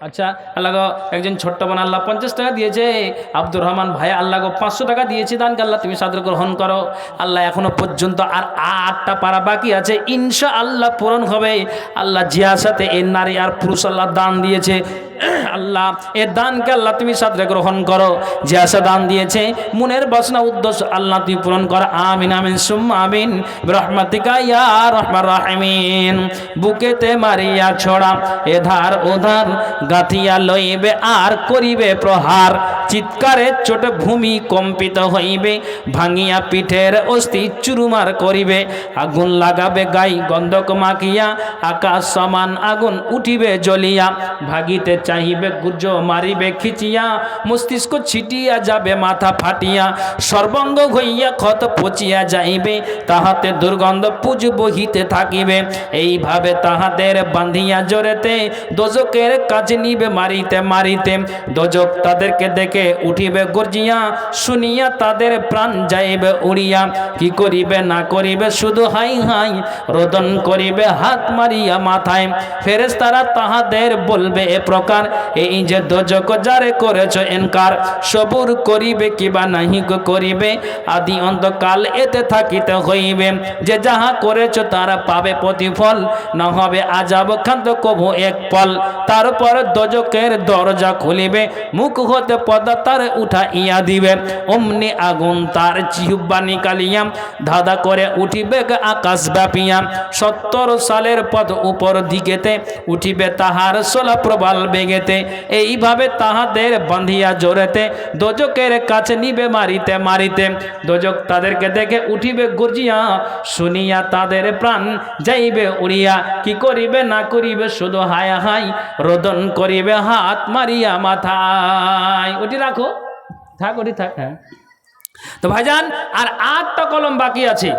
আচ্ছা আল্লাহ একজন ছোট্ট বোন আল্লাহ পঞ্চাশ টাকা দিয়েছে। আব্দুর রহমান ভাই আল্লাহ গো পাঁচশো টাকা দিয়েছে দানকে। আল্লাহ তুমি সাদর গ্রহণ করো। আল্লাহ এখনও পর্যন্ত আর আটটা পারা বাকি আছে। ইনশা আল্লাহ পূরণ হবে। আল্লাহ জিয়ার সাথে এর নারী আর পুরুষ আল্লাহ দান দিয়েছে। আল্লাহ, এ দানকে আল্লাহ তুমি সাদরে গ্রহণ করো। যে আশা দান দিয়েছে, মনের বাসনা, উদ্দেশ্য আল্লাহ তুমি পূরণ করো। আমিন আমিন, সুম্মা আমিন। ইয়া রহমান। বুকেতে মারিয়া ছড়া, এধার ওধার গাথিয়া লইবে, আর করিবে প্রহার। চিৎকারে চোট ভূমি কম্পিত হইবে, ভাঙিয়া পিঠের অস্থি চুরুমার করিবে। আগুন লাগাবে গাই, গন্ধক মাখিয়া, আকাশ সমান আগুন উঠিবে জ্বলিয়া, ভাগিতে চাহিবে গুর্জ, মারিবে খিচিয়া, মস্তিষ্ক ছিটিয়া যাবে, মাথা ফাটিয়া। সর্বঙ্গ হইয়া ক্ষত পচিয়া যাইবে, তাহাতে দুর্গন্ধ পুজ বহিতে থাকিবে। এইভাবে তাহাদের বাঁধিয়া জোরেতে দোজকের কাজ নিবে মারিতে মারিতে। দোজক তাদেরকে দেখে উঠিবে গর্জিয়া, শুনিয়া তাদের প্রাণ যাইবে উড়িয়া। কি করিবে না করিবে শুধু হাই হাই রোদন করিবে, হাত মারিয়া মাথায়। ফেরেস তারা তাহাদের বলবে, এ প্রকার এই যে দোজক যারে করেছ এনকার, সবুর করিবে কিবা নাহি করিবে? আদি অন্তকাল এতে থাকিতে হইবে। যে যাহা করেছ তারা পাবে প্রতিফল হবে আজাব খান্ত এক পল। তারপর দরজা খুলিবে, মুখ হতে পদা তার উঠা ইয়া দিবে। অমনি আগুন তার জিহুব্বা নিকালিয়াম ধাঁধা করে উঠিবে আকাশ ব্যাপিয়াম সত্তর সালের পদ উপর দিকেতে উঠিবে তাহার সোলা প্রবাল বেগেতে এইভাবে তাহাদের বাঁধিয়া জোরেতে দোজকের কাছে নিবে মারিতে মারিতে। দোজক তাদেরকে দেখে উঠিবে, গুরজিয়া শুনিয়া তাদের প্রাণ যাইবে উড়িয়া। কি করিবে না করিবে, শুধু হায় হাই রোদন করিবে, হাত মারিয়া মাথায়। ওটি রাখো। থাক ওটি থাক হ্যাঁ। তো ভাইজান, আর আটটা কলম বাকি আছে।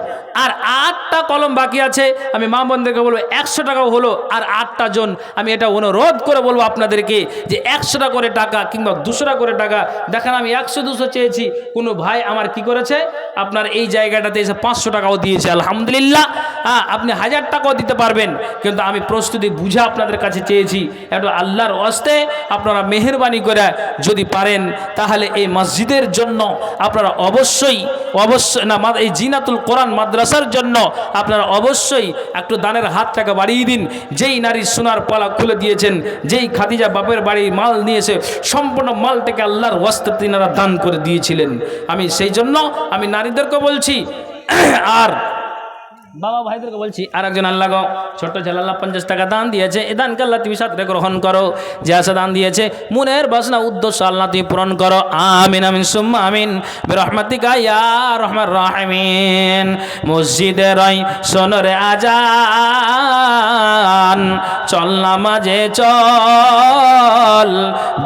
আর আটটা কলম বাকি আছে, আমি মা বোনদেরকে বলব, একশো টাকাও হলো, আর আটটা জন, আমি এটা অনুরোধ করে বলব আপনাদেরকে যে একশোটা করে টাকা কিংবা দুশোটা করে টাকা, দেখেন আমি একশো দুশো চেয়েছি, কোনো ভাই আমার কি করেছে? আপনার এই জায়গাটাতে এসে পাঁচশো টাকাও দিয়েছে, আলহামদুলিল্লাহ। হ্যাঁ আপনি হাজার টাকাও দিতে পারবেন, কিন্তু আমি প্রস্তুতি বুঝে আপনাদের কাছে চেয়েছি, একটু আল্লাহর অস্তে আপনারা মেহরবানি করে যদি পারেন, তাহলে এই মসজিদের জন্য আপনারা অবশ্যই অবশ্যই, না এই জিনাতুল কোরআন মাদ্রাসার জন্য আপনারা অবশ্যই একটু দানের হাতটাকে বাড়িয়ে দিন। যেই নারী সোনার পালা খুলে দিয়েছেন, যেই খাদিজা বাপের বাড়ির মাল নিয়েছে, সম্পূর্ণ মালটাকে আল্লাহর ওয়াস্তে তিনারা দান করে দিয়েছিলেন। আমি সেই জন্য আমি নারীদেরকে বলছি, আর বাবা ভাইদেরকে বলছি আর একজন আল্লাহ গো, ছোট্ট ছেলে আল্লাহ পঞ্চাশ টাকা দান দিয়েছে এ দানকে আল্লাহ তুমি সাথে গ্রহণ করো, যে আশা দান দিয়েছে, মনের বাসনা, উদ্দেশ্য আল্লাহ তুমি পূরণ করো, আমিন আমিন, সুম্মা, আমিন রহমাতিকা ইয়া রহমান রাহমিন, মসজিদে রই সোনরে আজান, চল না মাঝে চল,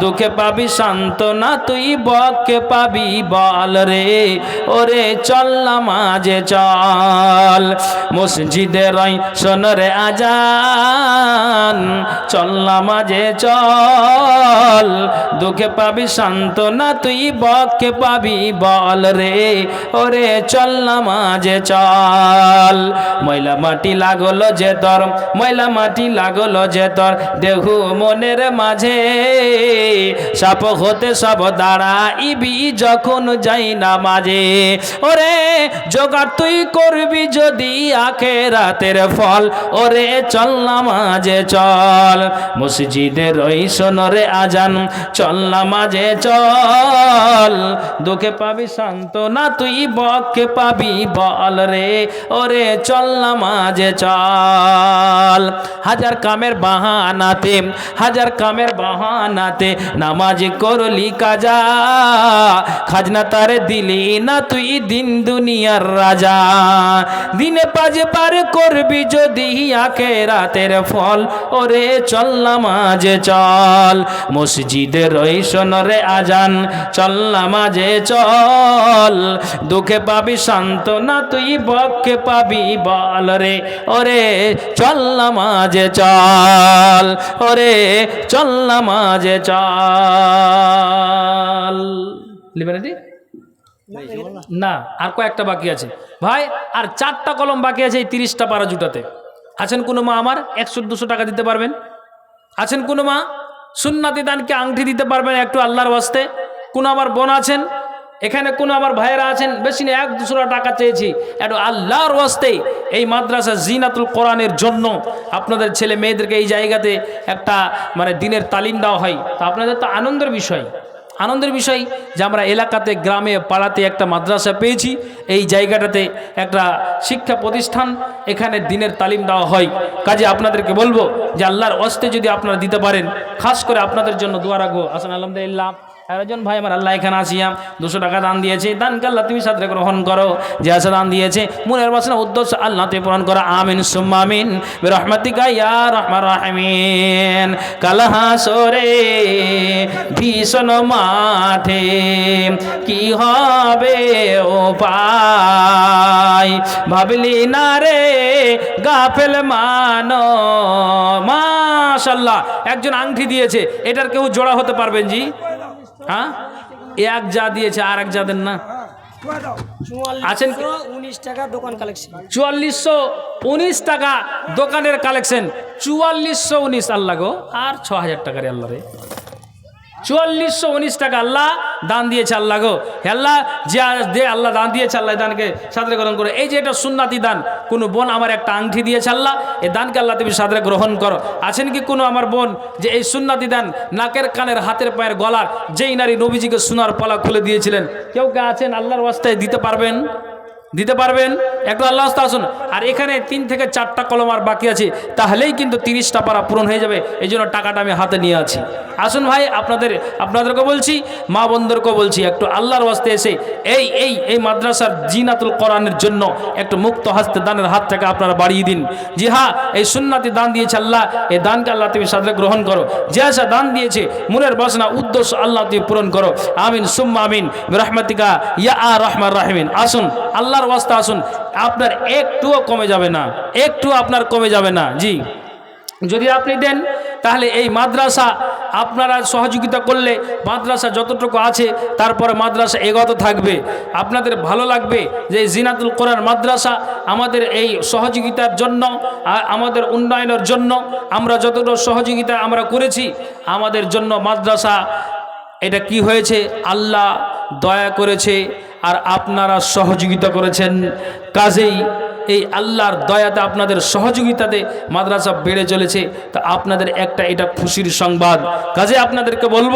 দুঃখে পাবি, সান্ত্বনা তুই বকে পাবি, বল রে, ওরে চল না মাঝে চল মসজিদে রই সোনরে আজান। চল না মাঝে চল, দুঃখে পাবি, সান্ত্বনা তুই বকে পাবি, বল রে, ওরে চল না মাঝে চল। ময়লা মাটি লাগল যে তোর, ময়লা মাটি লাগল যে তোর, দেহু মনের মাঝে। সাপ হতে সব দাঁড়াইবি যখন যাই না মাঝে ওরে জোগাড় তুই করবি যদি আখে রাতের ফল, ওরে চল না মাঝে চল, মসজিদে রই সোনরে আজান, চল না মাঝে চল, দুঃখে পাবি, সান্ত্বনা তুই বকে পাবি বল রে, ওরে চল না মাঝে চল। হাজার কামের বাহানাতে, হাজার কামের বাহানাতে নামাজ করলি কাজা, খাজনা তারে দিলি না তুই দিন দুনিয়ার রাজা। দিনে পাজে পার করবি যদি আকে রাতের ফল, ওরে চল নামাজে চল। মসজিদে রই সোনরে আজান, চল নামাজে চল। দুঃখে পাবি শান্ত না তুই বক্ষে পাবি, বল রে, ওরে চল নামাজে চল। ওরে চল নামাজে চল। না, আর কয়েকটা বাকি আছে। ভাই, আর চারটা কলম বাকি আছে এই তিরিশটা পারা জুটাতে আছেন কোনো মা আমার? একশো, দুশো টাকা দিতে পারবেন? আছেন কোনো মা? সুন্নাতি দানকে আংটি দিতে পারবেন একটু আল্লাহর ওয়াস্তে? কোনো আমার বোন আছেন? এখানে কোনো আমার ভাইয়েরা আছেন? বেশি না, এক দুশো টাকা চেয়েছি। একটু আল্লাহর ওয়াস্তে এই মাদ্রাসা জিনাতুল কোরআনের জন্য আপনাদের ছেলে মেয়েদেরকে এই জায়গাতে একটা মানে দিনের তালিম দেওয়া হয়। তা আপনাদের তো আনন্দের বিষয়। আনন্দের বিষয় যে আমরা এলাকাতে, গ্রামে, পাড়াতে একটা মাদ্রাসা পেয়েছি। এই জায়গাটাতে একটা শিক্ষা প্রতিষ্ঠান এখানে দিনের তালিম দেওয়া হয়। কাজে আপনাদেরকে বলব যে আল্লাহর অস্তে যদি আপনারা দিতে পারেন, খাস করে আপনাদের জন্য দোয়া রাখব। আসান আলহামদুলিল্লাহ একজন ভাই আমার, আল্লাহ এখানে আসিয়াম দুশো টাকা দান দিয়েছে। দানকে আল্লাহ তুমি সাথে গ্রহণ করো। যে আসা দান দিয়েছে। মনের বাসনা, উদ্দেশ্য আল্লাহ তুমি পূরণ করো। আমিন সুম্মামিন রহমাতিকা ইয়া রহমান রাহমিন। কালহা ভীষণ মাঠে কি হবে ও পাই ভাবলি না রে গাফেল মানো। মাশাল্লাহ, একজন আংটি দিয়েছে। এটার কেউ জোড়া হতে পারবেন জি? হ্যাঁ? এক যা দিয়েছে আর এক যা দেন না। আছেন? উনিশ টাকা দোকান কালেকশন চুয়াল্লিশশো উনিশ টাকা দোকানের কালেকশন চুয়াল্লিশশো উনিশ আল্লাহ গো। আর ছ হাজার টাকার আল্লাহ রে। চুয়াল্লিশশো উনিশ টাকা আল্লাহ দান দিয়েছে আল্লাহ গো। হে আল্লাহ, যে আল্লাহ দান দিয়েছে আল্লাহ দানকে সাদরে গ্রহণ করো। এই যে এটা সুন্নাতি দান, কোনো বোন আমার একটা আংটি দিয়েছে আল্লাহ এই দানকে আল্লাহ তুমি সাদরে গ্রহণ করো। আছেন কি কোনো আমার বোন যে এই সুন্নাতি দান নাকের কানের হাতের পায়ের গলার যেই নারী নবীজিকে সোনার পলা খুলে দিয়েছিলেন? কেউ কে আছেন আল্লাহর ওয়াস্তায় দিতে পারবেন? দিতে পারবেন? একটু আল্লাহ আসুন। আর এখানে তিন থেকে চারটা কলম আর বাকি আছে, তাহলেই কিন্তু তিরিশটা পারা পূরণ হয়ে যাবে। এই জন্য টাকাটা আমি হাতে নিয়ে আছি। আসুন ভাই, আপনাদের আপনাদেরকে বলছি, মা বন্ধুরকেও বলছি, একটু আল্লাহর ওয়াস্তে এসে এই এই এই মাদ্রাসার জিনাতুল কোরআনের জন্য একটু মুক্ত হাস্তে দানের হাত থেকে আপনারা বাড়িয়ে দিন। জি হ্যাঁ এই সুন্নাতি দান দিয়েছে আল্লাহ, এই দানকে আল্লাহ তুমি সাথে গ্রহণ করো। যে আসা দান দিয়েছে, মনের বাসনা, উদ্দেশ্য আল্লাহ তুমি পূরণ করো। আমিন, সুম্মা আমিন রহমাতিকা ইয়া আর রহমান আসুন আল্লাহর ওয়াস্তে আসুন। আপনার একটুও কমে যাবে না। একটু আপনার কমে যাবে না। জি। যদি আপনি দেন, তাহলে এই মাদ্রাসা আপনারা সহযোগিতা করলে মাদ্রাসা যতটুকু আছে, তারপরে মাদ্রাসা এগত থাকবে। আপনাদের ভালো লাগবে যে জিনাতুল কোরআন মাদ্রাসা আমাদের এই সহযোগিতার জন্য আমাদের উন্নয়নের জন্য আমরা যতটুকু সহযোগিতা আমরা করেছি, আমাদের জন্য মাদ্রাসা এটা কি হয়েছে? আল্লাহ দয়া করেছে। আর আপনারা সহযোগিতা করেছেন। কাজেই এই আল্লাহর দয়াতে আপনাদের সহযোগিতাতে মাদ্রাসা বেড়ে চলেছে। তা আপনাদের একটা এটা খুশির সংবাদ। কাজে আপনাদেরকে বলব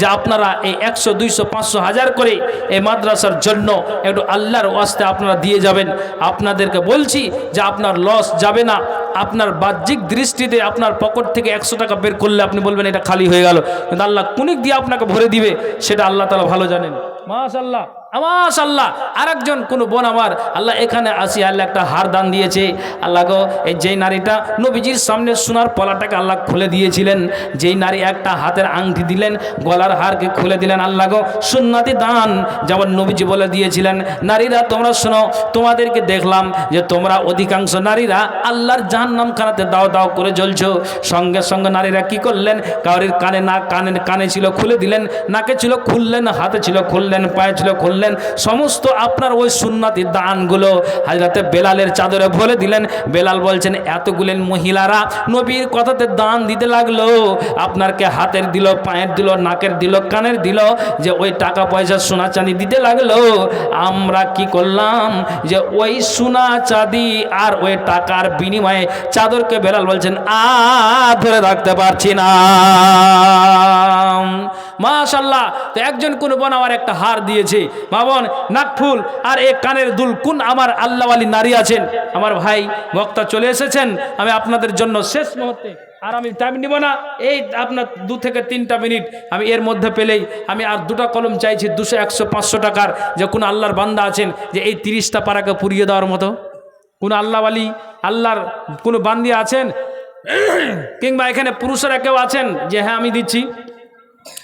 যে আপনারা এই একশো, দুইশো, পাঁচশো হাজার করে এই মাদ্রাসার জন্য একটু আল্লাহর ওয়াস্তে আপনারা দিয়ে যাবেন। আপনাদেরকে বলছি যে আপনার লস যাবে না। আপনার বাহ্যিক দৃষ্টিতে আপনার পকেট থেকে একশো টাকা বের করলে আপনি বলবেন, এটা খালি হয়ে গেল। কিন্তু আল্লাহ কুনিক দিয়ে আপনাকে ভরে দিবে, সেটা আল্লাহ তালা ভালো জানেন। মাশাল্লাহ মাশাল্লাহ আরেকজন কোন বোন আমার, আল্লাহ এখানে আসি, আল্লাহ একটা হার দান দিয়েছে। আল্লাহ গো, এই যেই নারীটা নবীজির সামনে সোনার পলাটাকে আল্লাহ খুলে দিয়েছিলেন, যেই নারী একটা হাতের আংটি দিলেন, গলার হারকে খুলে দিলেন, আল্লাহ গো, সুন্নাতি দান যেমন নবীজি বলে দিয়েছিলেন। নারীরা তোমরা শোনো, তোমাদেরকে দেখলাম যে তোমরা অধিকাংশ নারীরা আল্লাহর জাহান্নাম খানাতে দাও দাও করে জ্বলছো। সঙ্গে সঙ্গে নারীরা কি করলেন? কাউরির কানে না, কানে কানে ছিল, খুলে দিলেন, নাকে ছিল, খুললেন, হাতে ছিল, খুললেন, পায়ে ছিল, খুললেন সমস্ত আপনার ওই সুন্নাতি দানগুলো হাজরাতে বেলালের চাদরে ভরে দিলেন। বেলাল বলছেন এতগুলেন মহিলারা নবীর কথাতে দান দিতে লাগল। আপনারকে হাতের দিল, পায়ের দিল, নাকের দিল, কানের দিল, যে ওই টাকা পয়সা সোনা চাঁদি দিতে লাগল। আমরা কি করলাম যে ওই সোনা চাঁদি আর ওই টাকার বিনিময়ে চাদরকে বেলাল বলছেন, আর ধরে রাখতে পারছি না। মাশাল্লাহ তো একজন কোন বোন আমার একটা হার দিয়েছে। মা বোন নাকফুল আর এ কানের দুল, কোন আমার আল্লাহ আল্লাহওয়ালি নারী আছেন? আমার ভাই, বক্তা চলে এসেছেন, আমি আপনাদের জন্য শেষ মুহূর্তে, আর আমি টাইম নিব না, এই আপনার দু থেকে তিনটা মিনিট, আমি এর মধ্যে পেলেই, আমি আর দুটা কলম চাইছি দুশো, একশো, পাঁচশো টাকার, যে কোন আল্লাহর বান্দা আছেন, যে এই তিরিশটা পাড়াকে পুড়িয়ে দেওয়ার মতো। কোন আল্লাহওয়ালি আল্লাহর কোনো বান্দি আছেন? কিংবা এখানে পুরুষেরা কেউ আছেন? যে হ্যাঁ আমি দিচ্ছি।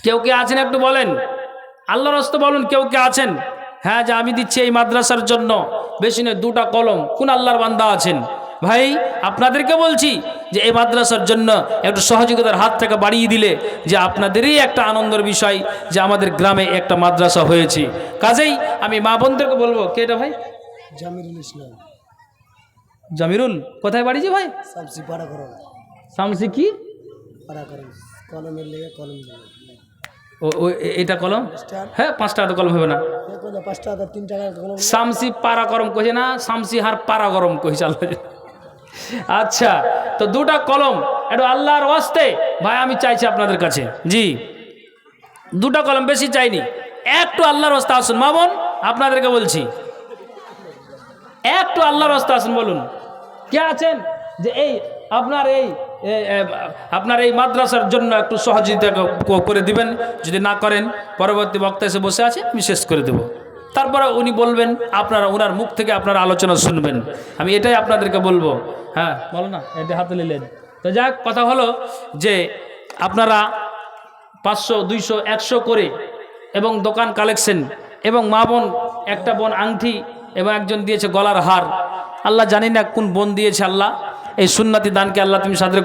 কেউ কে আছেন একটু বলেন? আল্লাহর হস্তে বলুন কেউ কে আছেন? হ্যাঁ যে আমি দিচ্ছি এই মাদ্রাসার জন্য। বেশি নয় দুটা কলম। কোন আল্লাহর বান্দা আছেন? ভাই আপনাদেরকে বলছি যে এই মাদ্রাসার জন্য একটু সহযোগিতার হাত থেকে বাড়িয়ে দিলে যে আপনাদেরই একটা আনন্দের বিষয় যে আমাদের গ্রামে একটা মাদ্রাসা হয়েছে। কাজেই আমি মা বোনদেরকে বলব কে এটা ভাই? জামিরুল ইসলাম। জামিরুল কোথায় বাড়িছি ভাই? সাবসি পাড়া করো শামসি কি? পাড়া করো কলমের লেগে কলম ও এটা কলম? হ্যাঁ পাঁচ টাকা তো কলম হবে না। শামসি পাড়া গরম কইছে না শামসি হার পাড়া গরম কইছে আল্লাহ। আচ্ছা তো দুটা কলম একটু আল্লাহর ওয়াস্তে। ভাই আমি চাইছি আপনাদের কাছে। জি। দুটা কলম বেশি চাইনি। একটু আল্লাহর ওয়াস্তে আসুন। মামন আপনাদেরকে বলছি। একটু আল্লাহর রাস্তা আসুন বলুন। কে আছেন? যে এই আপনার এই আপনার এই মাদ্রাসার জন্য একটু সহযোগিতা করে দিবেন। যদি না করেন, পরবর্তী বক্তা এসে বসে আছে, আমি শেষ করে দেব। তারপরে উনি বলবেন, আপনারা ওনার মুখ থেকে আপনারা আলোচনা শুনবেন। আমি এটাই আপনাদেরকে বলব। হ্যাঁ বলো না, এটা হাতে নিলেন। তো যাক, কথা হলো যে আপনারা পাঁচশো, দুইশো, একশো করে এবং দোকান কালেকশন এবং মা বোন, একটা বোন আংটি এবং একজন দিয়েছে গলার হার। আল্লাহ জানি না কোন বোন দিয়েছে আল্লাহ। এই সুন্নাতি দানকে আল্লাহ তুমি সাদরে